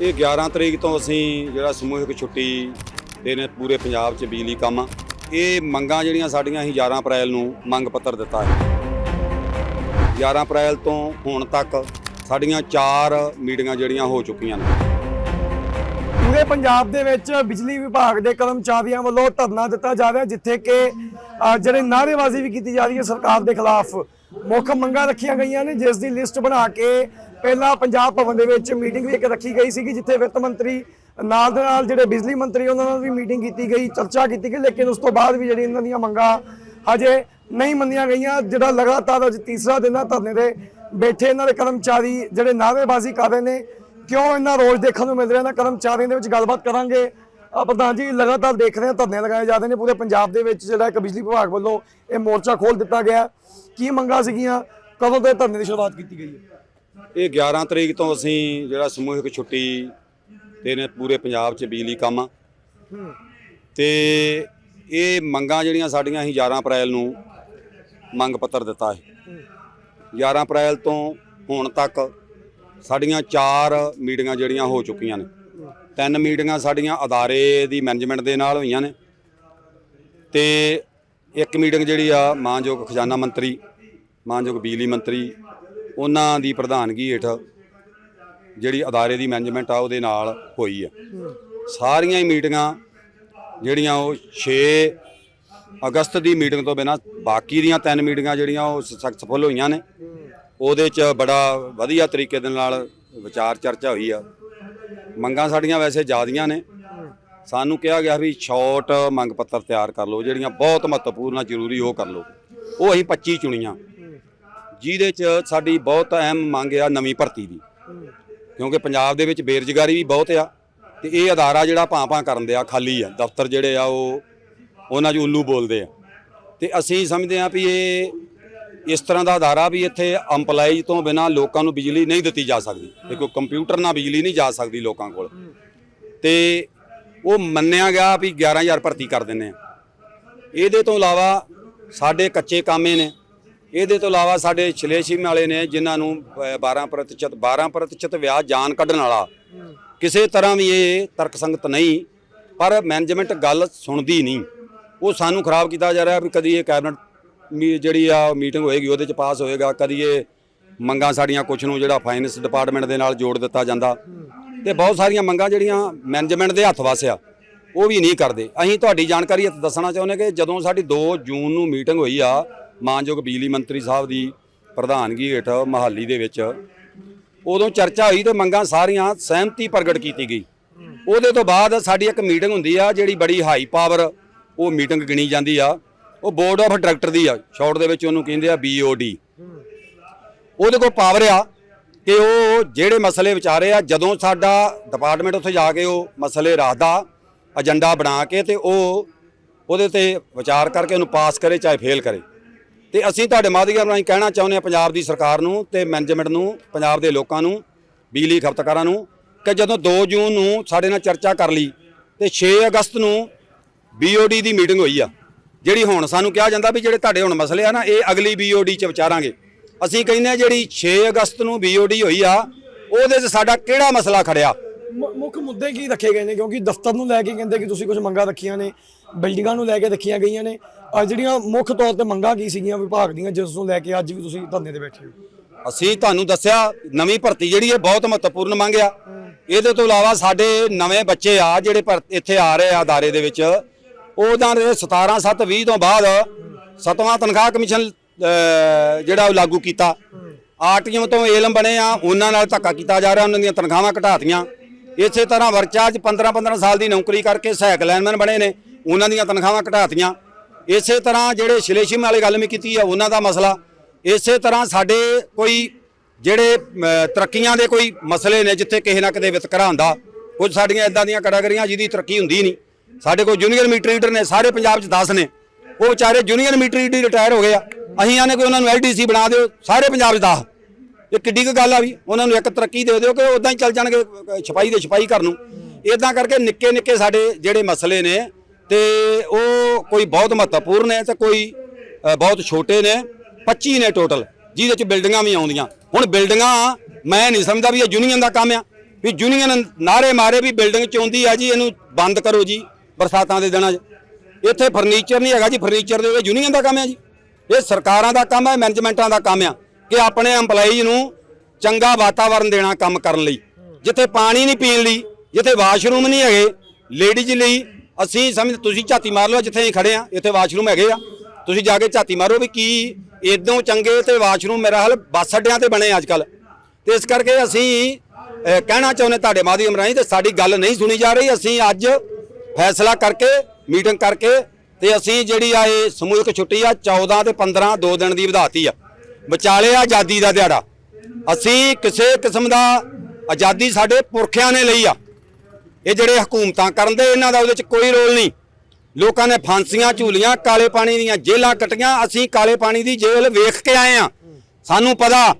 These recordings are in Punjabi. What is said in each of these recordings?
ਇਹ 11 ਤਰੀਕ ਤੋਂ ਅਸੀਂ ਜਿਹੜਾ ਸਮੂਹਿਕ ਛੁੱਟੀ ਦੇ ਨੇ ਪੂਰੇ ਪੰਜਾਬ 'ਚ ਬਿਜਲੀ ਕੰਮ ਇਹ ਮੰਗਾਂ ਜਿਹੜੀਆਂ ਸਾਡੀਆਂ ਅਸੀਂ 11 ਅਪ੍ਰੈਲ ਨੂੰ ਮੰਗ ਪੱਤਰ ਦਿੱਤਾ ਹੈ। 11 ਅਪ੍ਰੈਲ ਤੋਂ ਹੁਣ ਤੱਕ ਸਾਡੀਆਂ 4 ਮੀਟਿੰਗਾਂ ਜਿਹੜੀਆਂ ਹੋ ਚੁੱਕੀਆਂ ਨੇ। ਪੂਰੇ ਪੰਜਾਬ ਦੇ ਵਿੱਚ ਬਿਜਲੀ ਵਿਭਾਗ ਦੇ ਕਰਮਚਾਰੀਆਂ ਵੱਲੋਂ ਧਰਨਾ ਦਿੱਤਾ ਜਾ ਰਿਹਾ ਜਿੱਥੇ ਕਿ ਅ, ਜਿਹੜੇ ਨਾਅਰੇਬਾਜ਼ੀ ਵੀ ਕੀਤੀ ਜਾ ਰਹੀ ਹੈ ਸਰਕਾਰ ਦੇ ਖਿਲਾਫ। ਮੁੱਖ ਮੰਗਾਂ ਰੱਖੀਆਂ ਗਈਆਂ ਨੇ, ਜਿਸ ਦੀ ਲਿਸਟ ਬਣਾ ਕੇ ਪਹਿਲਾਂ ਪੰਜਾਬ ਭਵਨ ਦੇ ਵਿੱਚ ਮੀਟਿੰਗ ਵੀ ਇੱਕ ਰੱਖੀ ਗਈ ਸੀਗੀ, ਜਿੱਥੇ ਵਿੱਤ ਮੰਤਰੀ, ਨਾਲ ਦੇ ਨਾਲ ਜਿਹੜੇ ਬਿਜਲੀ ਮੰਤਰੀ, ਉਹਨਾਂ ਨਾਲ ਵੀ ਮੀਟਿੰਗ ਕੀਤੀ ਗਈ, ਚਰਚਾ ਕੀਤੀ ਗਈ, ਲੇਕਿਨ ਉਸ ਤੋਂ ਬਾਅਦ ਵੀ ਜਿਹੜੀ ਇਹਨਾਂ ਦੀਆਂ ਮੰਗਾਂ ਹਜੇ ਨਹੀਂ ਮੰਨੀਆਂ ਗਈਆਂ, ਜਿਹੜਾ ਲਗਾਤਾਰ ਅੱਜ ਤੀਸਰਾ ਦਿਨ ਆ ਧਰਨੇ ਦੇ ਬੈਠੇ ਇਹਨਾਂ ਦੇ ਕਰਮਚਾਰੀ, ਜਿਹੜੇ ਨਾਅਰੇਬਾਜ਼ੀ ਕਰ ਰਹੇ ਨੇ, ਕਿਉਂ ਇਹਨਾਂ ਰੋਜ਼ ਦੇਖਣ ਨੂੰ ਮਿਲ ਰਿਹਾ ਨਾ ਕਰਮਚਾਰੀਆਂ ਦੇ ਵਿੱਚ ਗੱਲਬਾਤ ਕਰਾਂਗੇ। ਅ, ਪ੍ਰਧਾਨ ਜੀ ਲਗਾਤਾਰ ਦੇਖ ਰਹੇ ਹਾਂ ਧਰਨੇ ਲਗਾਏ ਜਾ ਰਹੇ ਨੇ ਪੂਰੇ ਪੰਜਾਬ ਦੇ ਵਿੱਚ ਜਿਹੜਾ ਇੱਕ ਬਿਜਲੀ ਵਿਭਾਗ ਵੱਲੋਂ ਇਹ ਮੋਰਚਾ ਖੋਲ ਦਿੱਤਾ ਗਿਆ। ਕੀ ਮੰਗਾਂ ਸੀਗੀਆਂ? ਕਦੋਂ ਤੋਂ ਇਹ ਧਰਨੇ ਦੀ ਸ਼ੁਰੂਆਤ ਕੀਤੀ ਗਈ ਹੈ? ਇਹ 11 ਤਰੀਕ ਤੋਂ ਅਸੀਂ ਜਿਹੜਾ ਸਮੂਹਿਕ ਛੁੱਟੀ ਦੇ ਨੇ ਪੂਰੇ ਪੰਜਾਬ 'ਚ ਬਿਜਲੀ ਕੰਮ ਤੇ ਇਹ ਮੰਗਾਂ ਜਿਹੜੀਆਂ ਸਾਡੀਆਂ ਅਸੀਂ 11 ਅਪ੍ਰੈਲ ਨੂੰ ਮੰਗ ਪੱਤਰ ਦਿੱਤਾ ਹੈ 11 ਅਪ੍ਰੈਲ ਤੋਂ ਹੁਣ ਤੱਕ ਸਾਡੀਆਂ 4 ਮੀਟਿੰਗਾਂ ਜਿਹੜੀਆਂ ਹੋ ਚੁੱਕੀਆਂ ਨੇ। ਤਿੰਨ ਮੀਟਿੰਗਾਂ ਸਾਡੀਆਂ ਅਦਾਰੇ ਦੀ ਮੈਨੇਜਮੈਂਟ ਦੇ ਨਾਲ ਹੋਈਆਂ ਨੇ। ਤੇ ਇੱਕ ਮੀਟਿੰਗ ਜਿਹੜੀ ਆ ਮਾਨਯੋਗ ਖਜ਼ਾਨਾ ਮੰਤਰੀ, ਮਾਨਯੋਗ ਬਿਜਲੀ ਮੰਤਰੀ, ਉਹਨਾਂ ਦੀ ਪ੍ਰਧਾਨਗੀ ਹੇਠ ਜਿਹੜੀ ਅਦਾਰੇ ਦੀ ਮੈਨੇਜਮੈਂਟ ਆ, ਉਹਦੇ ਨਾਲ ਹੋਈ ਆ। ਸਾਰੀਆਂ ਹੀ ਮੀਟਿੰਗਾਂ ਜਿਹੜੀਆਂ ਉਹ 6 ਅਗਸਤ ਦੀ ਮੀਟਿੰਗ ਤੋਂ ਬਿਨਾ ਬਾਕੀ ਦੀਆਂ ਤਿੰਨ ਮੀਟਿੰਗਾਂ ਜਿਹੜੀਆਂ ਉਹ ਸਕਸੈਸਫੁਲ ਹੋਈਆਂ ਨੇ। ਉਹਦੇ 'ਚ ਬੜਾ ਵਧੀਆ ਤਰੀਕੇ ਦੇ ਨਾਲ ਵਿਚਾਰ ਚਰਚਾ ਹੋਈ ਆ। ਮੰਗਾਂ ਸਾਡੀਆਂ ਵੈਸੇ ਜ਼ਿਆਦੀਆਂ ਨੇ। ਸਾਨੂੰ ਕਿਹਾ ਗਿਆ ਵੀ ਸ਼ਾਰਟ ਮੰਗ ਪੱਤਰ ਤਿਆਰ ਕਰ ਲਓ, ਜਿਹੜੀਆਂ ਬਹੁਤ ਮਹੱਤਵਪੂਰਨ ਆ, ਜ਼ਰੂਰੀ ਉਹ ਕਰ ਲਓ। ਉਹ ਅਸੀਂ 25 ਚੁਣੀਆਂ। ਜਿਹਦੇ 'ਚ ਸਾਡੀ ਬਹੁਤ ਅਹਿਮ ਮੰਗ ਆ ਨਵੀਂ ਭਰਤੀ ਦੀ। ਕਿਉਂਕਿ ਪੰਜਾਬ ਦੇ ਵਿੱਚ ਬੇਰੁਜ਼ਗਾਰੀ ਵੀ ਬਹੁਤ ਆ ਤੇ ਇਹ ਅਦਾਰਾ ਜਿਹੜਾ ਭਾਂ-ਭਾਂ ਕਰਨ ਦਿਆ ਖਾਲੀ ਆ। ਦਫ਼ਤਰ ਜਿਹੜੇ ਆ ਉਹ, ਉਹਨਾਂ 'ਚ ਉੱਲੂ ਬੋਲਦੇ ਆ। ਤੇ ਅਸੀਂ ਸਮਝਦੇ ਆ ਵੀ ਇਹ ਇਸ ਤਰ੍ਹਾਂ ਦਾ ਅਦਾਰਾ ਵੀ ਇੱਥੇ EMPLOYEES ਤੋਂ ਬਿਨਾ ਲੋਕਾਂ ਨੂੰ ਬਿਜਲੀ ਨਹੀਂ ਦਿੱਤੀ ਜਾ ਸਕਦੀ। ਦੇਖੋ ਕੰਪਿਊਟਰ ਨਾਲ ਬਿਜਲੀ ਨਹੀਂ ਜਾ ਸਕਦੀ ਲੋਕਾਂ ਕੋਲ। ਤੇ ਉਹ ਮੰਨਿਆ ਗਿਆ ਵੀ 11000 ਭਰਤੀ ਕਰ ਦਿੰਨੇ ਆ। ਇਹਦੇ ਤੋਂ ਇਲਾਵਾ ਸਾਡੇ ਕੱਚੇ ਕਾਮੇ ਨੇ। ਇਹਦੇ ਤੋਂ ਇਲਾਵਾ ਸਾਡੇ ਛਲੇਸ਼ੀਮ ਵਾਲੇ ਨੇ ਜਿਨ੍ਹਾਂ ਨੂੰ ਅਹ, 12% 12% ਵਿਆਜ ਜਾਨ ਕੱਢਣ ਵਾਲਾ। ਕਿਸੇ ਤਰ੍ਹਾਂ ਵੀ ਇਹ ਤਰਕਸੰਗਤ ਨਹੀਂ ਪਰ ਮੈਨੇਜਮੈਂਟ ਗੱਲ ਸੁਣਦੀ ਨਹੀਂ। ਉਹ ਸਾਨੂੰ ਖਰਾਬ ਕੀਤਾ ਜਾ ਰਿਹਾ ਵੀ ਕਦੀ ਇਹ ਕੈਬਨਿਟ ਮੀ- ਜਿਹੜੀ ਆ ਮੀਟਿੰਗ ਹੋਏਗੀ ਉਹਦੇ ਚ ਪਾਸ ਹੋਏਗਾ ਕਦੀ ਇਹ ਮੰਗਾਂ ਸਾਡੀਆਂ ਕੁਝ ਨੂੰ ਜਿਹੜਾ ਫਾਈਨੈਂਸ ਡਿਪਾਰਟਮੈਂਟ ਦੇ ਨਾਲ ਜੋੜ ਦਿੱਤਾ ਜਾਂਦਾ। ਤੇ ਬਹੁਤ ਸਾਰੀਆਂ ਮੰਗਾਂ ਜਿਹੜੀਆਂ ਮੈਨੇਜਮੈਂਟ ਦੇ ਹੱਥ ਵਸ ਆ, ਉਹ ਵੀ ਨਹੀਂ ਕਰਦੇ। ਅਸੀਂ ਤੁਹਾਡੀ ਜਾਣਕਾਰੀ ਇੱਥੇ ਦੱਸਣਾ ਚਾਹੁੰਦੇ ਕਿ ਜਦੋਂ ਸਾਡੀ 2 ਜੂਨ ਨੂੰ ਮੀਟਿੰਗ ਹੋਈ ਆ, ਮਾਨਯੋਗ ਬਿਜਲੀ ਮੰਤਰੀ ਸਾਹਿਬ ਦੀ ਪ੍ਰਧਾਨਗੀ ਹੇਠ ਮਹਾਲੀ ਦੇ ਵਿੱਚ, ਉਦੋਂ ਚਰਚਾ ਹੋਈ ਤੇ ਮੰਗਾਂ ਸਾਰੀਆਂ ਸਹਿਮਤੀ ਪ੍ਰਗਟ ਕੀਤੀ ਗਈ। ਉਹਦੇ ਤੋਂ ਬਾਅਦ ਸਾਡੀ ਇੱਕ ਮੀਟਿੰਗ ਹੁੰਦੀ ਆ, ਜਿਹੜੀ ਬੜੀ ਹਾਈ ਪਾਵਰ ਉਹ ਮੀਟਿੰਗ ਗਿਣੀ ਜਾਂਦੀ ਆ। ਉਹ ਬੋਰਡ ਆਫ ਡਾਇਰੈਕਟਰ ਦੀ ਆ ਸ਼ਾਰਟ ਦੇ ਵਿੱਚ ਉਹਨੂੰ ਕਹਿੰਦੇ ਆ ਬੀਓਡੀ ਉਹਦੇ ਕੋਲ ਪਾਵਰ ਆ ਕਿ ਉਹ ਜਿਹੜੇ ਮਸਲੇ ਵਿਚਾਰੇ ਆ, ਜਦੋਂ ਸਾਡਾ ਡਿਪਾਰਟਮੈਂਟ ਉੱਥੇ ਜਾ ਕੇ ਉਹ ਮਸਲੇ ਰੱਖਦਾ ਏਜੰਡਾ ਬਣਾ ਕੇ ਤੇ ਉਹ ਉਹਦੇ ਤੇ ਵਿਚਾਰ ਕਰਕੇ ਉਹਨੂੰ ਪਾਸ ਕਰੇ, ਚਾਹੇ ਫੇਲ ਕਰੇ। ਤੇ ਅਸੀਂ ਤੁਹਾਡੇ ਮਾਧਿਅਮ ਰਾਹੀਂ ਕਹਿਣਾ ਚਾਹੁੰਦੇ ਹਾਂ ਪੰਜਾਬ ਦੀ ਸਰਕਾਰ ਨੂੰ ਤੇ ਮੈਨੇਜਮੈਂਟ ਨੂੰ, ਪੰਜਾਬ ਦੇ ਲੋਕਾਂ ਨੂੰ, ਬਿਜਲੀ ਖਪਤਕਾਰਾਂ ਨੂੰ, ਕਿ ਜਦੋਂ 2 ਜੂਨ ਨੂੰ ਸਾਡੇ ਨਾਲ ਚਰਚਾ ਕਰ ਲਈ ਤੇ 6 ਅਗਸਤ ਨੂੰ ਬੀਓਡੀ ਦੀ ਮੀਟਿੰਗ ਹੋਈ ਆ। ਜਿਹੜੀ ਹੁਣ ਸਾਨੂੰ ਕਿਹਾ ਜਾਂਦਾ ਵੀ ਜਿਹੜੇ ਤੁਹਾਡੇ ਹੁਣ ਮਸਲੇ ਆ ਨਾ ਇਹ ਅਗਲੀ ਬੀਓਡੀ 'ਚ ਵਿਚਾਰਾਂਗੇ। ਅਸੀਂ ਕਹਿੰਦੇ ਆ ਜਿਹੜੀ 6 ਅਗਸਤ ਨੂੰ ਬੀਓਡੀ ਹੋਈ ਆ ਉਹਦੇ 'ਚ ਸਾਡਾ ਕਿਹੜਾ ਮਸਲਾ ਖੜਿਆ? ਮੁੱਖ ਮੁੱਦੇ ਕੀ ਰੱਖੇ ਗਏ ਨੇ? ਕਿਉਂਕਿ ਦਫ਼ਤਰ ਨੂੰ ਲੈ ਕੇ ਕਹਿੰਦੇ ਕਿ ਤੁਸੀਂ ਕੁਝ ਮੰਗਾਂ ਰੱਖੀਆਂ ਨੇ ਬਿਲਡਿੰਗਾਂ ਨੂੰ ਲੈ ਕੇ ਰੱਖੀਆਂ ਗਈਆਂ ਨੇ। ਜਿਹੜੀਆਂ ਮੁੱਖ ਤੌਰ ਤੇ ਮੰਗਾਂ ਕੀ ਸੀਗੀਆਂ ਵਿਭਾਗ ਦੀਆਂ ਜਿਸ ਨੂੰ ਲੈ ਕੇ ਅੱਜ ਵੀ ਤੁਸੀਂ ਧਰਨੇ ਤੇ ਬੈਠੇ ਹੋ? ਅਸੀਂ ਤੁਹਾਨੂੰ ਦੱਸਿਆ ਨਵੀਂ ਭਰਤੀ ਜਿਹੜੀ ਹੈ ਬਹੁਤ ਮਹੱਤਵਪੂਰਨ ਮੰਗ ਆ। ਇਹਦੇ ਤੋਂ ਇਲਾਵਾ ਸਾਡੇ ਨਵੇਂ ਬੱਚੇ ਆ ਜਿਹੜੇ ਇੱਥੇ ਆ ਰਹੇ ਆ ਅਦਾਰੇ ਦੇ ਵਿੱਚ। ਉਹਦਾਂ ਦੇ 17 7 20 ਤੋਂ ਬਾਅਦ ਸਤਵਾਂ ਤਨਖਾਹ ਕਮਿਸ਼ਨ ਜਿਹੜਾ ਉਹ ਲਾਗੂ ਕੀਤਾ। ਆਰਟੀਐਮ ਤੋਂ ਏਲਮ ਬਣੇ ਆ, ਉਹਨਾਂ ਨਾਲ ਧੱਕਾ ਕੀਤਾ ਜਾ ਰਿਹਾ, ਉਹਨਾਂ ਦੀਆਂ ਤਨਖਾਹਾਂ ਘਟਾਤੀਆਂ। ਇਸੇ ਤਰ੍ਹਾਂ ਵਰਚਾ 'ਚ 15 15 ਸਾਲ ਦੀ ਨੌਕਰੀ ਕਰਕੇ ਸਹਾਇਕ ਲਾਈਨਮੈਨ ਬਣੇ ਨੇ, ਉਹਨਾਂ ਦੀਆਂ ਤਨਖਾਹਾਂ ਘਟਾਤੀਆਂ। ਇਸੇ ਤਰ੍ਹਾਂ ਜਿਹੜੇ ਸ਼ਿਲੇਸ਼ਮ ਵਾਲੇ ਗੱਲ ਵੀ ਕੀਤੀ ਆ, ਉਹਨਾਂ ਦਾ ਮਸਲਾ। ਇਸੇ ਤਰ੍ਹਾਂ ਸਾਡੇ ਕੋਈ ਜਿਹੜੇ ਤਰੱਕੀਆਂ ਦੇ ਕੋਈ ਮਸਲੇ ਨੇ, ਜਿੱਥੇ ਕਿਸੇ ਨਾ ਕਿਤੇ ਵਿਤਕਰਾ ਹੁੰਦਾ, ਕੁਝ ਸਾਡੀਆਂ ਇਦਾਂ ਦੀਆਂ ਕੈਟਾਗਰੀਆਂ ਜਿਹਦੀ ਤਰੱਕੀ ਹੁੰਦੀ ਨਹੀਂ। ਸਾਡੇ ਕੋਲ ਜੂਨੀਅਰ ਮੀਟਰ ਰੀਡਰ ਨੇ, ਸਾਰੇ ਪੰਜਾਬ 'ਚ 10 ਨੇ। ਉਹ ਵਿਚਾਰੇ ਜੂਨੀਅਰ ਮੀਟਰ ਰੀਡਰ ਰਿਟਾਇਰ ਹੋ ਗਏ ਆ। ਅਸੀਂ ਆਨੇ ਕੋਈ ਉਹਨਾਂ ਨੂੰ ਐਲਡੀਸੀ ਬਣਾ ਦਿਓ, ਸਾਰੇ ਪੰਜਾਬ 'ਚ 10 ਇਹ ਕਿੱਡੀ ਕੁ ਗੱਲ ਆ ਵੀ ਉਹਨਾਂ ਨੂੰ ਇੱਕ ਤਰੱਕੀ ਦੇ ਦਿਓ ਕਿ ਉਦਾਂ ਹੀ ਚੱਲ ਜਾਣਗੇ ਛਪਾਈ ਦੇ ਛਪਾਈ ਕਰਨ ਨੂੰ। ਇਦਾਂ ਕਰਕੇ ਨਿੱਕੇ ਨਿੱਕੇ ਸਾਡੇ ਜਿਹੜੇ ਮਸਲੇ ਨੇ ਤੇ ਉਹ ਕੋਈ ਬਹੁਤ ਮਹੱਤਵਪੂਰਨ ਹੈ ਤੇ ਕੋਈ ਬਹੁਤ ਛੋਟੇ ਨੇ। 25 ਨੇ ਟੋਟਲ ਜਿਹਦੇ ਚ ਬਿਲਡਿੰਗਾਂ ਵੀ ਆਉਂਦੀਆਂ। ਹੁਣ ਬਿਲਡਿੰਗਾਂ ਮੈਂ ਨਹੀਂ ਸਮਝਦਾ ਵੀ ਇਹ ਯੂਨੀਅਨ ਦਾ ਕੰਮ ਆ। ਵੀ ਯੂਨੀਅਨ ਨਾਰੇ ਮਾਰੇ ਵੀ ਬਿਲਡਿੰਗ ਚੋਂਦੀ ਆ ਜੀ, ਇਹਨੂੰ ਬੰਦ ਕਰੋ ਜੀ। ਬਰਸਾਤਾਂ ਦੇ ਦਿਨਾਂ 'ਚ। ਇੱਥੇ ਫਰਨੀਚਰ ਨਹੀਂ ਹੈਗਾ ਜੀ ਫਰਨੀਚਰ ਦੇ ਯੂਨੀਅਨ ਦਾ ਕੰਮ ਹੈ ਜੀ। ਇਹ ਸਰਕਾਰਾਂ ਦਾ ਕੰਮ ਹੈ ਮੈਨੇਜਮੈਂਟਾਂ ਦਾ ਕੰਮ ਆ ਕਿ ਆਪਣੇ EMPLOYEES ਨੂੰ ਚੰਗਾ ਵਾਤਾਵਰਣ ਦੇਣਾ ਕੰਮ ਕਰਨ ਲਈ। ਜਿੱਥੇ ਪਾਣੀ ਨਹੀਂ ਪੀਣ ਲਈ, ਜਿੱਥੇ ਵਾਸ਼ਰੂਮ ਨਹੀਂ ਹੈਗੇ ਲੇਡੀਜ਼ ਲਈ ਅਸੀਂ ਸਮਝ, ਤੁਸੀਂ ਝਾਤੀ ਮਾਰ ਲਓ ਜਿੱਥੇ ਅਸੀਂ ਖੜੇ ਆ ਇੱਥੇ ਵਾਸ਼ਰੂਮ ਹੈਗੇ ਆ। ਤੁਸੀਂ ਜਾ ਕੇ ਝਾਤੀ ਮਾਰੋ ਵੀ ਕੀ ਇਦੋਂ ਚੰਗੇ ਤੇ ਵਾਸ਼ਰੂਮ ਮੇਰਾ ਹਾਲ ਬੱਸ ਅੱਡਿਆਂ ਤੇ ਬਣੇ ਅੱਜ ਕੱਲ ਤੇ ਇਸ ਕਰਕੇ ਅਸੀਂ ਕਹਿਣਾ ਚਾਹੁੰਦੇ ਤੁਹਾਡੇ ਮਾਧਿਅਮ ਰਾਹੀਂ ਤੇ ਸਾਡੀ ਗੱਲ ਨਹੀਂ ਸੁਣੀ ਜਾ ਰਹੀ। ਅਸੀਂ ਅੱਜ ਫੈਸਲਾ ਕਰਕੇ, ਮੀਟਿੰਗ ਕਰਕੇ ਤੇ ਅਸੀਂ ਜਿਹੜੀ ਆ ਇਹ ਸਮੂਹਿਕ ਛੁੱਟੀ ਆ 14 ਤੇ 15 ਦੋ ਦਿਨ ਦੀ ਵਧਾਤੀ ਆ। ਵਿਚਾਲੇ ਆ ਆਜ਼ਾਦੀ ਦਾ ਦਿਹਾੜਾ। ਅਸੀਂ ਕਿਸੇ ਕਿਸਮ ਦਾ ਆਜ਼ਾਦੀ ਸਾਡੇ ਪੁਰਖਿਆਂ ਨੇ ਲਈ ਆ। ਇਹ ਜਿਹੜੇ ਹਕੂਮਤਾਂ ਕਰਨ ਦੇ, ਇਹਨਾਂ ਦਾ ਉਹਦੇ ਚ ਕੋਈ ਰੋਲ ਨਹੀਂ। ਲੋਕਾਂ ਨੇ ਫਾਂਸੀਆਂ, ਝੂਲੀਆਂ, ਕਾਲੇ ਪਾਣੀ ਦੀਆਂ ਜੇਲਾਂ ਕੱਟੀਆਂ, ਅਸੀਂ ਕਾਲੇ ਪਾਣੀ ਦੀ ਜੇਲ੍ਹ ਵੇਖ ਕੇ ਆਏ ਆ। ਸਾਨੂੰ ਪਤਾ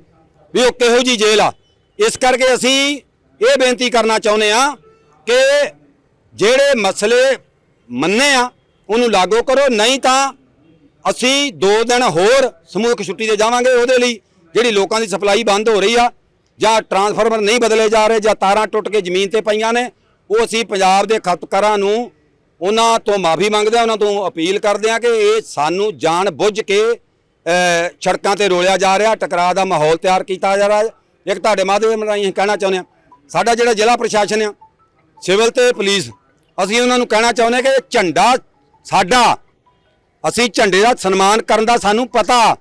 ਵੀ ਉਹ ਕਿਹੋ ਜੀ ਜੇਲ੍ਹ ਆ। ਇਸ ਕਰਕੇ ਅਸੀਂ ਇਹ ਬੇਨਤੀ ਕਰਨਾ ਚਾਹੁੰਦੇ ਆ ਕਿ ਜਿਹੜੇ ਮਸਲੇ ਮੰਨੇ ਆ, ਉਹਨੂੰ ਲਾਗੂ ਕਰੋ, ਨਹੀਂ ਤਾਂ ਅਸੀਂ 2 ਦਿਨ ਹੋਰ ਸਮੂਹਿਕ ਛੁੱਟੀ ਤੇ ਜਾਵਾਂਗੇ ਉਹਦੇ ਲਈ, ਜਿਹੜੀ ਲੋਕਾਂ ਦੀ ਸਪਲਾਈ ਬੰਦ ਹੋ ਰਹੀ ਆ, ਜਾਂ ਟਰਾਂਸਫਾਰਮਰ ਨਹੀਂ ਬਦਲੇ ਜਾ ਰਹੇ, ਜਾਂ ਤਾਰਾਂ ਟੁੱਟ ਕੇ ਜ਼ਮੀਨ ਤੇ ਪਈਆਂ ਨੇ, ਉਹ ਅਸੀਂ ਪੰਜਾਬ ਦੇ ਖਪਤਕਾਰਾਂ ਨੂੰ ਉਹਨਾਂ ਤੋਂ ਮਾਫੀ ਮੰਗਦੇ ਆ, ਉਹਨਾਂ ਤੋਂ ਅਪੀਲ ਕਰਦੇ ਆ ਕਿ ਇਹ ਸਾਨੂੰ ਜਾਣ ਬੁੱਝ ਕੇ ਸੜਕਾਂ ਤੇ ਰੋਲਿਆ ਜਾ ਰਿਹਾ, ਟਕਰਾਅ ਦਾ ਮਾਹੌਲ ਤਿਆਰ ਕੀਤਾ ਜਾ ਰਿਹਾ ਇੱਕ ਤੁਹਾਡੇ ਮਾਧਿਅਮ ਰਾਹੀਂ ਕਹਿਣਾ ਚਾਹੁੰਦੇ ਆ, ਸਾਡਾ ਜਿਹੜਾ ਜ਼ਿਲ੍ਹਾ ਪ੍ਰਸ਼ਾਸਨ ਆ, ਸਿਵਲ ਤੇ ਪੁਲਿਸ ਅਸੀਂ ਉਹਨਾਂ ਨੂੰ ਕਹਿਣਾ ਚਾਹੁੰਦੇ ਕਿ ਝੰਡਾ ਸਾਡਾ, ਅਸੀਂ ਝੰਡੇ ਦਾ ਸਨਮਾਨ ਕਰਨ ਦਾ ਸਾਨੂੰ ਪਤਾ।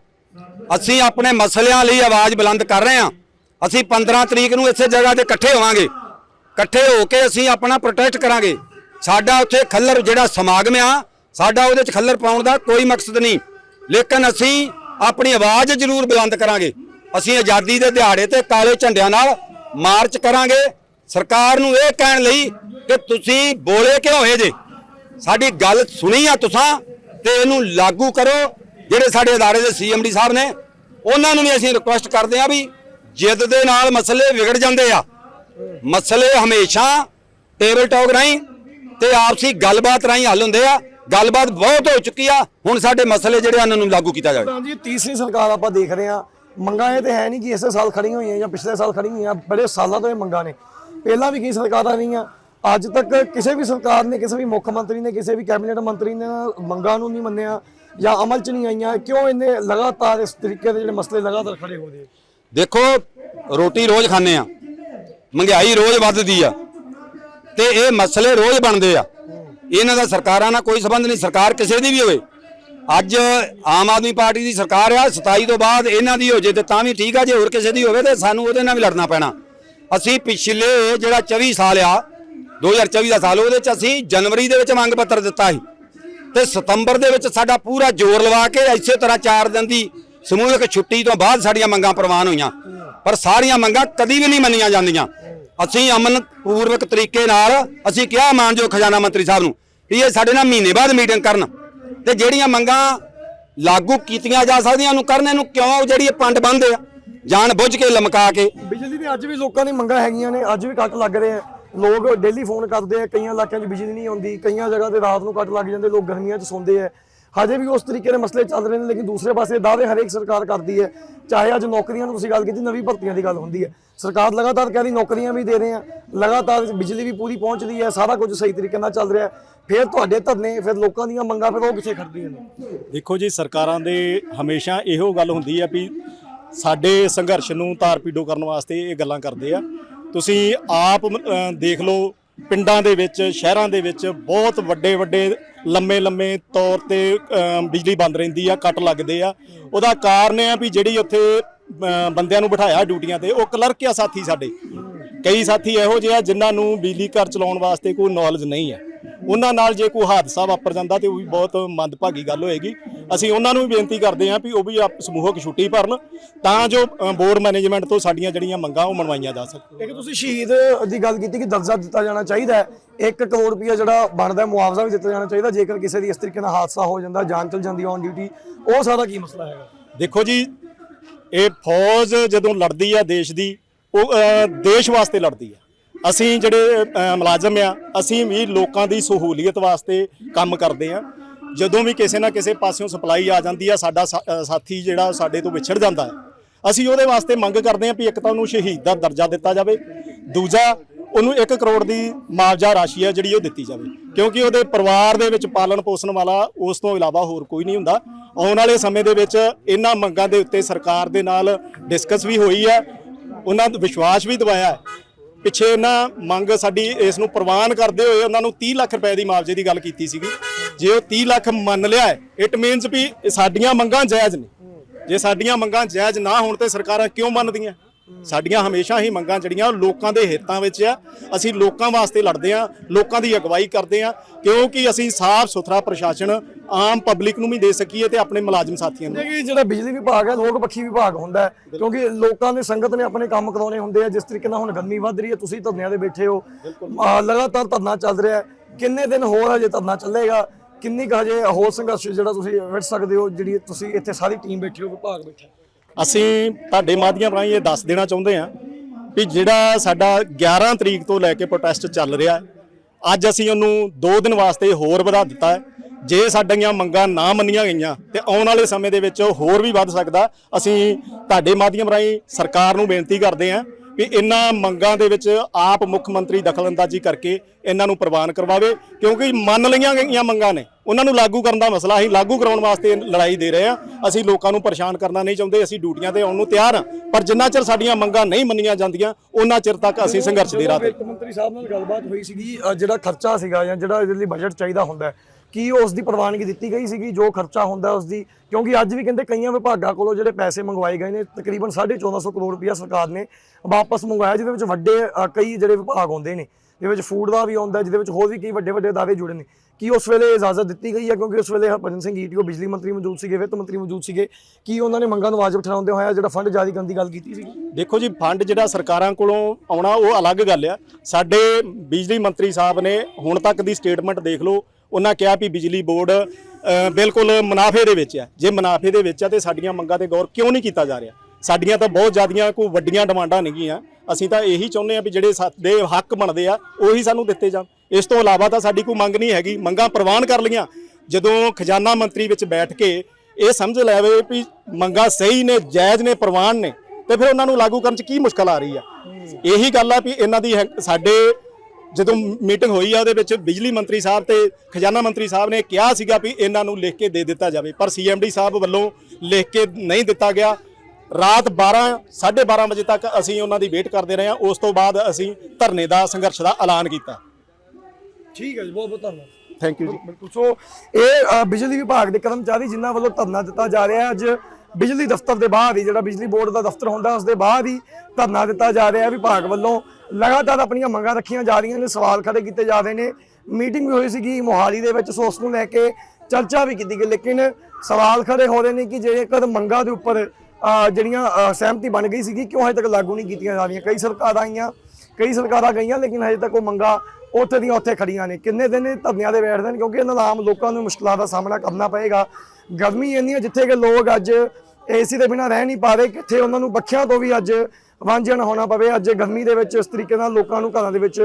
ਅਸੀਂ ਆਪਣੇ ਮਸਲਿਆਂ ਲਈ ਆਵਾਜ਼ ਬੁਲੰਦ ਕਰ ਰਹੇ ਹਾਂ। ਅਸੀਂ 15 ਤਰੀਕ ਨੂੰ ਇਸੇ ਜਗ੍ਹਾ ਤੇ ਇਕੱਠੇ ਹੋਵਾਂਗੇ। ਇਕੱਠੇ ਹੋ ਕੇ ਅਸੀਂ ਆਪਣਾ ਪ੍ਰੋਟੈਸਟ ਕਰਾਂਗੇ। ਸਾਡਾ ਉੱਥੇ ਖੱਲਰ ਜਿਹੜਾ ਸਮਾਗਮ ਆ, ਸਾਡਾ ਉਹਦੇ ਚ ਖੱਲਰ ਪਾਉਣ ਦਾ ਕੋਈ ਮਕਸਦ ਨਹੀਂ। ਲੇਕਿਨ ਅਸੀਂ ਆਪਣੀ ਆਵਾਜ਼ ਜ਼ਰੂਰ ਬੁਲੰਦ ਕਰਾਂਗੇ। ਅਸੀਂ ਆਜ਼ਾਦੀ ਦੇ ਦਿਹਾੜੇ ਤੇ ਕਾਲੇ ਝੰਡਿਆਂ ਨਾਲ ਮਾਰਚ ਕਰਾਂਗੇ। ਸਰਕਾਰ ਨੂੰ ਇਹ ਕਹਿਣ ਲਈ ਕਿ ਤੁਸੀਂ ਬੋਲੇ ਕਿਉਂ ਹੋਏ ਜੇ? ਸਾਡੀ ਗੱਲ ਸੁਣੀ ਆ ਤੁਸੀਂ ਤੇ ਇਹਨੂੰ ਲਾਗੂ ਕਰੋ। ਜਿਹੜੇ ਸਾਡੇ ਅਦਾਰੇ ਦੇ ਸੀਐਮਡੀ ਸਾਹਿਬ ਨੇ, ਉਹਨਾਂ ਨੂੰ ਵੀ ਅਸੀਂ ਰਿਕੁਐਸਟ ਕਰਦੇ ਆ ਵੀ ਜਿੱਦ ਦੇ ਨਾਲ ਮਸਲੇ ਵਿਗੜ ਜਾਂਦੇ ਆ। ਮਸਲੇ ਹਮੇਸ਼ਾ ਟੇਬਲ ਟਾਕ ਰਾਹੀਂ ਤੇ ਆਪਸੀ ਗੱਲਬਾਤ ਰਾਹੀਂ ਹੱਲ ਹੁੰਦੇ ਆ। ਗੱਲਬਾਤ ਬਹੁਤ ਹੋ ਚੁੱਕੀ ਆ। ਹੁਣ ਸਾਡੇ ਮਸਲੇ ਜਿਹੜੇ ਆ, ਉਹਨਾਂ ਨੂੰ ਲਾਗੂ ਕੀਤਾ ਜਾਵੇ। ਜੀ, ਤੀਸਰੀ ਸਰਕਾਰ ਆਪਾਂ ਦੇਖ ਰਹੇ ਹਾਂ। ਮੰਗਾਂ ਇਹ ਤੇ ਹੈ ਨਹੀਂ ਕਿ ਇਸੇ ਸਾਲ ਖੜੀਆਂ ਹੋਈਆਂ ਜਾਂ ਪਿਛਲੇ ਸਾਲ ਖੜੀਆਂ ਹੋਈਆਂ, ਬੜੇ ਸਾਲਾਂ ਤੋਂ ਇਹ ਮੰਗਾਂ ਨੇ। ਪਹਿਲਾਂ ਵੀ ਕਈ ਸਰਕਾਰਾਂ ਰਹੀਆਂ। ਅੱਜ ਤੱਕ ਕਿਸੇ ਵੀ ਸਰਕਾਰ ਨੇ, ਕਿਸੇ ਵੀ ਮੁੱਖ ਮੰਤਰੀ ਨੇ, ਕਿਸੇ ਵੀ ਕੈਬਨਿਟ ਮੰਤਰੀ ਨੇ ਮੰਗਾਂ ਨੂੰ ਨਹੀਂ ਮੰਨਿਆ ਜਾਂ ਅਮਲ 'ਚ ਨਹੀਂ ਆਈਆਂ, ਕਿਉਂ ਇਹਨੇ ਲਗਾਤਾਰ ਇਸ ਤਰੀਕੇ ਦੇ ਜਿਹੜੇ ਮਸਲੇ ਲਗਾਤਾਰ ਖੜੇ ਹੋ ਗਏ? ਦੇਖੋ, ਰੋਟੀ ਰੋਜ਼ ਖਾਂਦੇ ਆ, ਮਹਿੰਗਾਈ ਰੋਜ਼ ਵੱਧਦੀ ਆ ਤੇ ਇਹ ਮਸਲੇ ਰੋਜ਼ ਬਣਦੇ ਆ। ਇਹਨਾਂ ਦਾ ਸਰਕਾਰਾਂ ਨਾਲ ਕੋਈ ਸੰਬੰਧ ਨਹੀਂ, ਸਰਕਾਰ ਕਿਸੇ ਦੀ ਵੀ ਹੋਵੇ। ਅੱਜ ਆਮ ਆਦਮੀ ਪਾਰਟੀ ਦੀ ਸਰਕਾਰ ਆ 27 ਤੋਂ ਬਾਅਦ ਇਹਨਾਂ ਦੀ ਹੋ ਜੇ ਤੇ ਤਾਂ ਵੀ ਠੀਕ ਆ, ਜੇ ਹੋਰ ਕਿਸੇ ਦੀ ਹੋਵੇ ਤੇ ਸਾਨੂੰ ਉਹਦੇ ਨਾਲ ਵੀ ਲੜਨਾ ਪੈਣਾ। ਅਸੀਂ ਪਿਛਲੇ ਜਿਹੜਾ 24 ਸਾਲ ਆ 2024 ਦਾ ਸਾਲ, ਉਹਦੇ ਚ ਅਸੀਂ ਜਨਵਰੀ ਦੇ ਵਿੱਚ ਮੰਗ ਪੱਤਰ ਦਿੱਤਾ ਸੀ। ਤੇ ਸਤੰਬਰ ਦੇ ਵਿੱਚ ਸਾਡਾ ਪੂਰਾ ਜ਼ੋਰ ਲਵਾ ਕੇ ਇਸੇ ਤਰ੍ਹਾਂ 4 ਦਿਨ ਦੀ ਸਮੂਹਿਕ ਛੁੱਟੀ ਤੋਂ ਬਾਅਦ ਸਾਡੀਆਂ ਮੰਗਾਂ ਪ੍ਰਵਾਨ ਹੋਈਆਂ। ਪਰ ਸਾਰੀਆਂ ਮੰਗਾਂ ਕਦੀ ਵੀ ਨਹੀਂ ਮੰਨੀਆਂ ਜਾਂਦੀਆਂ। ਅਸੀਂ ਅਮਨ ਪੂਰਵਕ ਤਰੀਕੇ ਨਾਲ ਅਸੀਂ ਕਿਹਾ, ਮਾਨਯੋਗ ਖਜ਼ਾਨਾ ਮੰਤਰੀ ਸਾਹਿਬ ਨੂੰ, ਵੀ ਇਹ ਸਾਡੇ ਨਾਲ ਮਹੀਨੇ ਬਾਅਦ ਮੀਟਿੰਗ ਕਰਨ। ਤੇ ਜਿਹੜੀਆਂ ਮੰਗਾਂ ਲਾਗੂ ਕੀਤੀਆਂ ਜਾ ਸਕਦੀਆਂ ਉਹਨੂੰ ਕਰਨ, ਇਹਨੂੰ ਕਿਉਂ ਜਿਹੜੀ ਪੰਡ ਬੰਨ੍ਹਦੇ ਆ? ਜਾਣ ਬੁੱਝ ਕੇ ਲਮਕਾ ਕੇ। ਬਿਜਲੀ ਦੀ ਅੱਜ ਵੀ ਲੋਕਾਂ ਦੀ ਮੰਗਾਂ ਹੈਗੀਆਂ ਨੇ, ਅੱਜ ਵੀ ਕੱਟ ਲੱਗ ਰਹੇ ਆ। ਲੋਕ ਡੇਲੀ ਫੋਨ ਕਰਦੇ ਆ, ਕਈਆਂ ਇਲਾਕਿਆਂ 'ਚ ਬਿਜਲੀ ਨਹੀਂ ਆਉਂਦੀ ਕਈਆਂ ਜਗ੍ਹਾ ਤੇ ਰਾਤ ਨੂੰ ਕੱਟ ਲੱਗ ਜਾਂਦੇ, ਲੋਕ ਗਰਮੀਆਂ 'ਚ ਸੌਂਦੇ ਆ। ਹਜੇ ਵੀ ਉਸ ਤਰੀਕੇ ਦੇ ਮਸਲੇ ਚੱਲ ਰਹੇ ਨੇ, ਲੇਕਿਨ ਦੂਸਰੇ ਪਾਸੇ ਦਾਅਵੇ ਹਰੇਕ ਸਰਕਾਰ ਕਰਦੀ ਹੈ, ਚਾਹੇ ਅੱਜ ਨੌਕਰੀਆਂ ਨੂੰ ਤੁਸੀਂ ਗੱਲ ਕੀਤੀ, ਨਵੀਂ ਭਰਤੀਆਂ ਦੀ ਗੱਲ ਹੁੰਦੀ ਹੈ। ਸਰਕਾਰ ਲਗਾਤਾਰ ਕਹਿ ਰਹੀ, ਨੌਕਰੀਆਂ ਵੀ ਦੇ ਰਹੇ ਆ, ਲਗਾਤਾਰ ਬਿਜਲੀ ਵੀ ਪੂਰੀ ਪਹੁੰਚਦੀ ਹੈ, ਸਾਰਾ ਕੁਝ ਸਹੀ ਤਰੀਕੇ ਨਾਲ ਚੱਲ ਰਿਹਾ ਫਿਰ ਤੁਹਾਡੇ ਧਰਨੇ, ਫਿਰ ਲੋਕਾਂ ਦੀਆਂ ਮੰਗਾਂ, ਫਿਰ ਉਹ ਕਿੱਥੇ ਖੜਦੀਆਂ ਨੇ। ਦੇਖੋ ਜੀ, ਸਰਕਾਰਾਂ ਦੇ ਹਮੇਸ਼ਾ ਇਹੋ ਗੱਲ ਹੁੰਦੀ ਹੈ ਵੀ ਸਾਡੇ ਸੰਘਰਸ਼ ਨੂੰ ਤਾਰਪੀਡੋ ਕਰਨ ਵਾਸਤੇ ਇਹ ਗੱਲਾਂ ਕਰਦੇ ਆ। ਤੁਸੀਂ ਆਪ ਅ, ਦੇਖ ਲਓ ਪਿੰਡਾਂ ਦੇ ਵਿੱਚ ਸ਼ਹਿਰਾਂ ਦੇ ਵਿੱਚ ਬਹੁਤ ਵੱਡੇ ਵੱਡੇ ਲੰਮੇ ਲੰਮੇ ਤੌਰ ਤੇ ਅ, ਬਿਜਲੀ ਬੰਦ ਰਹਿੰਦੀ ਆ ਕੱਟ ਲੱਗਦੇ ਆ। ਉਹਦਾ ਕਾਰਨ ਇਹ ਆ ਵੀ ਜਿਹੜੀ ਉੱਥੇ ਅ, ਬੰਦਿਆਂ ਨੂੰ ਬਿਠਾਇਆ ਡਿਊਟੀਆਂ ਤੇ ਉਹ ਕਲਰਕ ਆ ਸਾਥੀ ਸਾਡੇ। ਕਈ ਸਾਥੀ ਇਹੋ ਜਿਹੇ ਆ ਜਿਨ੍ਹਾਂ ਨੂੰ ਬਿਜਲੀ ਘਰ ਚਲਾਉਣ ਵਾਸਤੇ ਕੋਈ ਨੌਲੇਜ ਨਹੀਂ ਹੈ ਉਹਨਾਂ ਨਾਲ ਜੇ ਕੋਈ ਹਾਦਸਾ ਵਾਪਰ ਜਾਂਦਾ ਤੇ ਉਹ ਵੀ ਬਹੁਤ ਮੰਦਭਾਗੀ ਗੱਲ ਹੋਏਗੀ। ਅਸੀਂ ਉਹਨਾਂ ਨੂੰ ਵੀ ਬੇਨਤੀ ਕਰਦੇ ਹਾਂ ਵੀ ਉਹ ਵੀ ਆਪ ਸਮੂਹਕ ਛੁੱਟੀ ਭਰਨ ਤਾਂ ਜੋ ਬੋਰਡ ਮੈਨੇਜਮੈਂਟ ਤੋਂ ਸਾਡੀਆਂ ਜਿਹੜੀਆਂ ਮੰਗਾਂ ਉਹ ਮਨਵਾਈਆਂ ਜਾ ਸਕਣ। ਇੱਕ ਤੁਸੀਂ ਸ਼ਹੀਦ ਦੀ ਗੱਲ ਕੀਤੀ ਕਿ ਦਰਜਾ ਦਿੱਤਾ ਜਾਣਾ ਚਾਹੀਦਾ ਹੈ। 1 ਕਰੋੜ ਰੁਪਇਆ ਜਿਹੜਾ ਬਣਦਾ ਹੈ, ਮੁਆਵਜ਼ਾ ਵੀ ਦਿੱਤਾ ਜਾਣਾ ਚਾਹੀਦਾ। ਜੇਕਰ ਕਿਸੇ ਦੀ ਇਸ ਤਰੀਕੇ ਨਾਲ ਹਾਦਸਾ ਹੋ ਜਾਂਦਾ ਜਾਨ ਚਲ ਜਾਂਦੀ ਔਨ ਡਿਊਟੀ ਉਹ ਸਾਰਾ ਕੀ ਮਸਲਾ ਹੈਗਾ? ਦੇਖੋ ਜੀ ਇਹ ਫੌਜ ਜਦੋਂ ਲੜਦੀ ਆ ਦੇਸ਼ ਦੀ ਉਹ ਦੇਸ਼ ਵਾਸਤੇ ਲੜਦੀ ਆ ਅਸੀਂ ਜਿਹੜੇ ਮੁਲਾਜ਼ਮ ਆ, ਅਸੀਂ ਵੀ ਲੋਕਾਂ ਦੀ ਸਹੂਲੀਅਤ ਵਾਸਤੇ ਕੰਮ ਕਰਦੇ ਆ। ਜਦੋਂ ਵੀ ਕਿਸੇ ਨਾ ਕਿਸੇ ਪਾਸਿਓਂ ਸਪਲਾਈ ਆ ਜਾਂਦੀ ਆ, ਸਾਡਾ ਸਾ- ਸਾਥੀ ਜਿਹੜਾ ਸਾਡੇ ਤੋਂ ਵਿਛੜ ਜਾਂਦਾ ਹੈ ਅਸੀਂ ਉਹਦੇ ਵਾਸਤੇ ਮੰਗ ਕਰਦੇ ਹਾਂ ਵੀ ਇੱਕ ਤਾਂ ਉਹਨੂੰ ਸ਼ਹੀਦ ਦਾ ਦਰਜਾ ਦਿੱਤਾ ਜਾਵੇ, ਦੂਜਾ ਉਹਨੂੰ 1 ਕਰੋੜ ਦੀ ਮੁਆਵਜ਼ਾ ਰਾਸ਼ੀ ਹੈ ਜਿਹੜੀ ਉਹ ਦਿੱਤੀ ਜਾਵੇ। ਕਿਉਂਕਿ ਉਹਦੇ ਪਰਿਵਾਰ ਦੇ ਵਿੱਚ ਪਾਲਣ ਪੋਸ਼ਣ ਵਾਲਾ ਉਸ ਤੋਂ ਇਲਾਵਾ ਹੋਰ ਕੋਈ ਨਹੀਂ ਹੁੰਦਾ। ਆਉਣ ਵਾਲੇ ਸਮੇਂ ਦੇ ਵਿੱਚ ਇਹਨਾਂ ਮੰਗਾਂ ਦੇ ਉੱਤੇ ਸਰਕਾਰ ਦੇ ਨਾਲ ਡਿਸਕਸ ਵੀ ਹੋਈ ਹੈ ਉਹਨਾਂ ਨੂੰ ਵਿਸ਼ਵਾਸ ਵੀ ਦਿਵਾਇਆ। ਹੈ ਪਿੱਛੇ ਇਹਨਾਂ ਮੰਗ ਸਾਡੀ ਇਸ ਨੂੰ ਪ੍ਰਵਾਨ ਕਰਦੇ ਹੋਏ ਉਹਨਾਂ ਨੂੰ 30 ਲੱਖ ਰੁਪਏ ਦੀ ਮੁਆਵਜ਼ੇ ਦੀ ਗੱਲ ਕੀਤੀ ਸੀਗੀ। ਜੇ ਉਹ 30 ਲੱਖ ਮੰਨ ਲਿਆ ਹੈ ਇਟ ਮੀਨਸ ਵੀ ਸਾਡੀਆਂ ਮੰਗਾਂ ਜਾਇਜ਼ ਨੇ। ਜੇ ਸਾਡੀਆਂ ਮੰਗਾਂ ਜਾਇਜ਼ ਨਾ ਹੋਣ ਤੇ ਸਰਕਾਰਾਂ ਕਿਉਂ ਮੰਨਦੀਆਂ? ਸਾਡੀਆਂ ਹਮੇਸ਼ਾ ਹੀ ਮੰਗਾਂ ਜਿਹੜੀਆਂ ਉਹ ਲੋਕਾਂ ਦੇ ਹਿੱਤਾਂ ਵਿੱਚ ਆ। ਅਸੀਂ ਲੋਕਾਂ ਵਾਸਤੇ ਲੜਦੇ ਆ ਲੋਕਾਂ ਦੀ ਅਗਵਾਈ ਕਰਦੇ ਆ ਕਿਉਂਕਿ ਅਸੀਂ ਸਾਫ਼ ਸੁਥਰਾ ਪ੍ਰਸ਼ਾਸਨ ਆਮ ਪਬਲਿਕ ਨੂੰ ਵੀ ਦੇ ਸਕੀਏ ਤੇ ਆਪਣੇ ਮੁਲਾਜ਼ਮ ਸਾਥੀਆਂ ਨੂੰ। ਕਿ ਜਿਹੜਾ ਬਿਜਲੀ ਵਿਭਾਗ ਹੈ ਲੋਕ ਪੱਖੀ ਵਿਭਾਗ ਹੁੰਦਾ ਹੈ। ਕਿਉਂਕਿ ਲੋਕਾਂ ਦੇ ਸੰਗਤ ਨੇ ਆਪਣੇ ਕੰਮ ਕਰਾਉਣੇ ਹੁੰਦੇ ਆ ਜਿਸ ਤਰੀਕੇ ਨਾਲ ਹੁਣ ਗਰਮੀ ਵੱਧ ਰਹੀ ਹੈ ਤੁਸੀਂ ਧਰਨਿਆਂ ਦੇ ਬੈਠੇ ਹੋ। ਲਗਾਤਾਰ ਧਰਨਾ ਚੱਲ ਰਿਹਾ ਹੈ। ਕਿੰਨੇ ਦਿਨ ਹੋਰ ਹਜੇ ਧਰਨਾ ਚੱਲੇਗਾ? ਕਿੰਨੀ ਕੁ ਹਜੇ ਹੋਰ ਸੰਘਰਸ਼ ਜਿਹੜਾ ਤੁਸੀਂ ਵਿੜ ਸਕਦੇ ਹੋ ਜਿਹੜੀ ਤੁਸੀਂ ਇੱਥੇ ਸਾਰੀ ਟੀਮ ਬੈਠੀ ਹੋ ਵਿਭਾਗ ਬੈਠਾ। ਅਸੀਂ ਤੁਹਾਡੇ ਮਾਧਿਅਮ ਰਾਹੀਂ ਇਹ ਦੱਸ ਦੇਣਾ ਚਾਹੁੰਦੇ ਹਾਂ ਵੀ ਜਿਹੜਾ ਸਾਡਾ 11 ਤਰੀਕ ਤੋਂ ਲੈ ਕੇ ਪ੍ਰੋਟੈਸਟ ਚੱਲ ਰਿਹਾ ਅੱਜ ਅਸੀਂ ਉਹਨੂੰ 2 ਦਿਨ ਵਾਸਤੇ ਹੋਰ ਵਧਾ ਦਿੱਤਾ ਹੈ। ਜੇ ਸਾਡੀਆਂ ਮੰਗਾਂ ਨਾ ਮੰਨੀਆਂ ਗਈਆਂ ਤੇ ਆਉਣ ਵਾਲੇ ਸਮੇਂ ਦੇ ਵਿੱਚ ਹੋਰ ਵੀ ਵੱਧ ਸਕਦਾ, ਅਸੀਂ ਤੁਹਾਡੇ ਮਾਧਿਅਮ ਰਾਹੀਂ ਸਰਕਾਰ ਨੂੰ ਬੇਨਤੀ ਕਰਦੇ ਹਾਂ ਵੀ ਇਹਨਾਂ ਮੰਗਾਂ ਦੇ ਵਿੱਚ ਆਪ ਮੁੱਖ ਮੰਤਰੀ ਦਖਲਅੰਦਾਜ਼ੀ ਕਰਕੇ ਇਹਨਾਂ ਨੂੰ ਪ੍ਰਵਾਨ ਕਰਵਾਵੇ ਕਿਉਂਕਿ ਮੰਨ ਲਈਆਂ ਗਈਆਂ ਮੰਗਾਂ ਨੇ। ਉਹਨਾਂ ਨੂੰ ਲਾਗੂ ਕਰਨ ਦਾ ਮਸਲਾ ਅਸੀਂ ਲਾਗੂ ਕਰਾਉਣ ਵਾਸਤੇ ਲੜਾਈ ਦੇ ਰਹੇ ਹਾਂ। ਅਸੀਂ ਲੋਕਾਂ ਨੂੰ ਪਰੇਸ਼ਾਨ ਕਰਨਾ ਨਹੀਂ ਚਾਹੁੰਦੇ ਅਸੀਂ ਡਿਊਟੀਆਂ ਤੇ ਆਉਣ ਨੂੰ ਤਿਆਰ ਹਾਂ। ਪਰ ਜਿੰਨਾ ਚਿਰ ਸਾਡੀਆਂ ਮੰਗਾਂ ਨਹੀਂ ਮੰਨੀਆਂ ਜਾਂਦੀਆਂ ਉਹਨਾਂ ਚਿਰ ਤੱਕ ਅਸੀਂ ਸੰਘਰਸ਼ ਦੇ ਰਾਹ ਤੇ ਵਿੱਤ ਮੰਤਰੀ ਸਾਹਿਬ ਨਾਲ ਗੱਲਬਾਤ ਹੋਈ ਸੀਗੀ ਜਿਹੜਾ ਖਰਚਾ ਸੀਗਾ ਜਾਂ ਜਿਹੜਾ ਇਹਦੇ ਲਈ ਬਜਟ ਚਾਹੀਦਾ ਹੁੰਦਾ ਹੈ, ਕੀ ਉਸ ਦੀ ਪ੍ਰਵਾਨਗੀ ਦਿੱਤੀ ਗਈ ਸੀਗੀ ਜੋ ਖਰਚਾ ਹੁੰਦਾ ਉਸ ਦੀ? ਕਿਉਂਕਿ ਅੱਜ ਵੀ ਕਹਿੰਦੇ ਕਈਆਂ ਵਿਭਾਗਾਂ ਕੋਲੋਂ ਜਿਹੜੇ ਪੈਸੇ ਮੰਗਵਾਏ ਗਏ ਨੇ ਤਕਰੀਬਨ 1450 ਕਰੋੜ ਰੁਪਇਆ ਸਰਕਾਰ ਨੇ ਵਾਪਸ ਮੰਗਵਾਇਆ ਜਿਹਦੇ ਵਿੱਚ ਵੱਡੇ ਅਹ, ਕਈ ਜਿਹੜੇ ਵਿਭਾਗ ਆਉਂਦੇ ਨੇ ਜਿਹਦੇ ਵਿੱਚ ਫੂਡ ਦਾ ਵੀ ਆਉਂਦਾ ਜਿਹਦੇ ਵਿੱਚ ਹੋਰ ਵੀ ਕਈ ਵੱਡੇ ਵੱਡੇ ਦਾਅਵੇ ਜੁੜੇ ਨੇ। ਕੀ ਉਸ ਵੇਲੇ ਇਜਾਜ਼ਤ ਦਿੱਤੀ ਗਈ ਹੈ? ਕਿਉਂਕਿ ਉਸ ਵੇਲੇ ਹਰਭਜਨ ਸਿੰਘ ਈਟੀਓ ਬਿਜਲੀ ਮੰਤਰੀ ਮੌਜੂਦ ਸੀਗੇ ਵਿੱਤ ਮੰਤਰੀ ਮੌਜੂਦ ਸੀਗੇ। ਕੀ ਉਹਨਾਂ ਨੇ ਮੰਗਾਂ ਨੂੰ ਵਾਜਬ ਠਹਿਰਾਉਂਦੇ ਹੋਇਆ ਜਿਹੜਾ ਫੰਡ ਜਾਰੀ ਕਰਨ ਦੀ ਗੱਲ ਕੀਤੀ ਸੀ ਦੇਖੋ ਜੀ ਫੰਡ ਜਿਹੜਾ ਸਰਕਾਰਾਂ ਕੋਲੋਂ ਆਉਣਾ ਉਹ ਅਲੱਗ ਗੱਲ ਆ। ਸਾਡੇ ਬਿਜਲੀ ਮੰਤਰੀ ਸਾਹਿਬ ਨੇ ਹੁਣ ਤੱਕ ਦੀ ਸਟੇਟਮੈਂਟ ਦੇਖ ਲਓ ਉਹਨਾਂ ਕਿਹਾ ਵੀ ਬਿਜਲੀ ਬੋਰਡ ਬਿਲਕੁਲ ਮੁਨਾਫੇ ਦੇ ਵਿੱਚ ਹੈ। ਜੇ ਮੁਨਾਫੇ ਦੇ ਵਿੱਚ ਆ ਤੇ ਸਾਡੀਆਂ ਮੰਗਾਂ ਤੇ ਗੌਰ ਕਿਉਂ ਨਹੀਂ ਕੀਤਾ ਜਾ ਰਿਹਾ? ਸਾਡੀਆਂ ਤਾਂ ਬਹੁਤ ਜ਼ਿਆਦੀਆਂ ਕੋਈ ਵੱਡੀਆਂ ਡਿਮਾਂਡਾਂ ਨਹੀਂਗੀਆਂ ਅਸੀਂ ਤਾਂ ਇਹੀ ਚਾਹੁੰਦੇ ਆ ਵੀ ਜਿਹੜੇ ਸਾਡੇ ਹੱਕ ਬਣਦੇ ਆ, ਉਹੀ ਸਾਨੂੰ ਦਿੱਤੇ ਜਾਣ। ਇਸ ਤੋਂ ਇਲਾਵਾ ਤਾਂ ਸਾਡੀ ਕੋਈ ਮੰਗ ਨਹੀਂ ਹੈਗੀ। ਮੰਗਾਂ ਪ੍ਰਵਾਨ ਕਰ ਲਈਆਂ। ਜਦੋਂ ਖਜ਼ਾਨਾ ਮੰਤਰੀ ਵਿੱਚ ਬੈਠ ਕੇ ਇਹ ਸਮਝ ਲੈਵੇ ਵੀ ਮੰਗਾਂ ਸਹੀ ਨੇ, ਜਾਇਜ਼ ਨੇ, ਪ੍ਰਵਾਨ ਨੇ, ਤੇ ਫਿਰ ਉਹਨਾਂ ਨੂੰ ਲਾਗੂ ਕਰਨ 'ਚ ਕੀ ਮੁਸ਼ਕਲ ਆ ਰਹੀ ਆ? ਇਹੀ ਗੱਲ ਆ ਵੀ ਇਹਨਾਂ ਦੀ ਹੈ- ਸਾਡੇ ਜਦੋਂ ਮੀਟਿੰਗ ਹੋਈ ਆ ਉਹਦੇ ਵਿੱਚ ਬਿਜਲੀ ਮੰਤਰੀ ਸਾਹਿਬ ਤੇ ਖਜ਼ਾਨਾ ਮੰਤਰੀ ਸਾਹਿਬ ਨੇ ਕਿਹਾ ਸੀਗਾ ਵੀ ਇਹਨਾਂ ਨੂੰ ਲਿਖ ਕੇ ਦੇ ਦਿੱਤਾ ਜਾਵੇ ਪਰ ਸੀਐਮਡੀ ਸਾਹਿਬ ਵੱਲੋਂ ਲਿਖ ਕੇ ਨਹੀਂ ਦਿੱਤਾ ਗਿਆ। ਰਾਤ 12 12:30 ਵਜੇ ਤੱਕ ਅਸੀਂ ਉਹਨਾਂ ਦੀ ਵੇਟ ਕਰਦੇ ਰਹੇ ਹਾਂ। ਉਸ ਤੋਂ ਬਾਅਦ ਅਸੀਂ ਧਰਨੇ ਦਾ ਸੰਘਰਸ਼ ਦਾ ਐਲਾਨ ਕੀਤਾ। ਠੀਕ ਹੈ ਜੀ ਬਹੁਤ ਬਹੁਤ ਧੰਨਵਾਦ। ਥੈਂਕ ਯੂ ਜੀ। ਬਿਲਕੁਲ ਸੋ ਇਹ ਬਿਜਲੀ ਵਿਭਾਗ ਦੇ ਕਰਮਚਾਰੀ ਜਿਨ੍ਹਾਂ ਵੱਲੋਂ ਧਰਨਾ ਦਿੱਤਾ ਜਾ ਰਿਹਾ ਹੈ ਅੱਜ ਬਿਜਲੀ ਦਫ਼ਤਰ ਦੇ ਬਾਹਰ ਹੀ, ਜਿਹੜਾ ਬਿਜਲੀ ਬੋਰਡ ਦਾ ਦਫ਼ਤਰ ਹੁੰਦਾ ਉਸ ਦੇ ਬਾਹਰ ਹੀ ਧਰਨਾ ਦਿੱਤਾ ਜਾ ਰਿਹਾ ਹੈ ਵਿਭਾਗ ਵੱਲੋਂ ਲਗਾਤਾਰ ਆਪਣੀਆਂ ਮੰਗਾਂ ਰੱਖੀਆਂ ਜਾ ਰਹੀਆਂ ਨੇ, ਸਵਾਲ ਖੜੇ ਕੀਤੇ ਜਾ ਰਹੇ ਨੇ। ਮੀਟਿੰਗ ਵੀ ਹੋਈ ਸੀਗੀ ਮੋਹਾਲੀ ਦੇ ਵਿੱਚ, ਸੋ ਉਸ ਨੂੰ ਲੈ ਕੇ ਚਰਚਾ ਵੀ ਕੀਤੀ ਗਈ, ਲੇਕਿਨ ਸਵਾਲ ਖੜੇ ਹੋ ਰਹੇ ਨੇ ਕਿ ਜੇਕਰ ਮੰਗਾਂ ਦੇ ਉੱਪਰ ਜਿਹੜੀਆਂ ਸਹਿਮਤੀ ਬਣ ਗਈ ਸੀਗੀ, ਕਿਉਂ ਹਜੇ ਤੱਕ ਲਾਗੂ ਨਹੀਂ ਕੀਤੀਆਂ ਜਾ ਰਹੀਆਂ? ਕਈ ਸਰਕਾਰਾਂ ਆਈਆਂ, ਕਈ ਸਰਕਾਰਾਂ ਗਈਆਂ, ਲੇਕਿਨ ਹਜੇ ਤੱਕ ਉਹ ਮੰਗਾਂ ਉੱਥੇ ਦੀਆਂ ਉੱਥੇ ਖੜੀਆਂ ਨੇ। ਕਿੰਨੇ ਦਿਨ ਧਰਨਿਆਂ ਦੇ ਬੈਠਦੇ ਨੇ, ਕਿਉਂਕਿ ਇਹਨਾਂ ਦਾ ਆਮ ਲੋਕਾਂ ਨੂੰ ਮੁਸ਼ਕਲਾਂ ਦਾ ਸਾਹਮਣਾ ਕਰਨਾ ਪਏਗਾ। ਗਰਮੀ ਇੰਨੀ ਹੈ, ਜਿੱਥੇ ਕਿ ਲੋਕ ਅੱਜ ਏਸੀ ਦੇ ਬਿਨਾਂ ਰਹਿ ਨਹੀਂ ਪਾ ਰਹੇ। ਕਿੱਥੇ ਉਹਨਾਂ ਨੂੰ ਪੱਖਿਆਂ ਤੋਂ ਵੀ ਅੱਜ ਵਾਂਝਣ ਹੋਣਾ ਪਵੇ, ਅੱਜ ਗਰਮੀ ਦੇ ਵਿੱਚ ਇਸ ਤਰੀਕੇ ਨਾਲ ਲੋਕਾਂ ਨੂੰ ਘਰਾਂ ਦੇ ਵਿੱਚ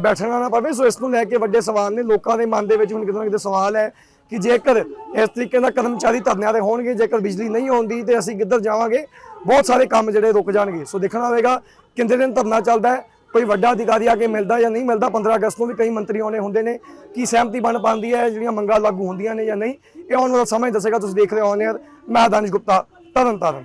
ਬੈਠਣਾ ਨਾ ਪਵੇ। ਸੋ ਇਸ ਨੂੰ ਲੈ ਕੇ ਵੱਡੇ ਸਵਾਲ ਨੇ ਲੋਕਾਂ ਦੇ ਮਨ ਦੇ ਵਿੱਚ। ਹੁਣ ਕਿਤੇ ਨਾ ਕਿਤੇ ਸਵਾਲ ਹੈ ਕਿ ਜੇਕਰ ਇਸ ਤਰੀਕੇ ਦਾ ਕਰਮਚਾਰੀ ਧਰਨਿਆਂ ਤੇ ਹੋਣਗੇ, ਜੇਕਰ ਬਿਜਲੀ ਨਹੀਂ ਆਉਂਦੀ ਤੇ ਅਸੀਂ ਕਿੱਧਰ ਜਾਵਾਂਗੇ? ਬਹੁਤ ਸਾਰੇ ਕੰਮ ਜਿਹੜੇ ਰੁਕ ਜਾਣਗੇ। ਸੋ ਦੇਖਣਾ ਹੋਵੇਗਾ ਕਿੰਨੇ ਦਿਨ ਧਰਨਾ ਚੱਲਦਾ ਹੈ। ਕੋਈ ਵੱਡਾ ਅਧਿਕਾਰੀ ਆ ਕੇ ਮਿਲਦਾ ਜਾਂ ਨਹੀਂ ਮਿਲਦਾ 15 ਅਗਸਤ ਨੂੰ ਵੀ ਕਈ ਮੰਤਰੀ ਆਉਣੇ ਹੁੰਦੇ ਨੇ ਕੀ ਸਹਿਮਤੀ ਬਣ ਪਾਉਂਦੀ ਹੈ, ਜਿਹੜੀਆਂ ਮੰਗਾਂ ਲਾਗੂ ਹੁੰਦੀਆਂ ਨੇ ਜਾਂ ਨਹੀਂ, ਇਹ ਆਉਣ ਵਾਲਾ ਸਮਾਂ ਹੀ ਦੱਸੇਗਾ, ਤੁਸੀਂ ਦੇਖ ਰਹੇ ਹੋ ਔਨ 에ਅਰ ਮੈਂ ਦਾਨਿਸ਼ ਗੁਪਤਾ, ਤਰਨ ਤਾਰਨ।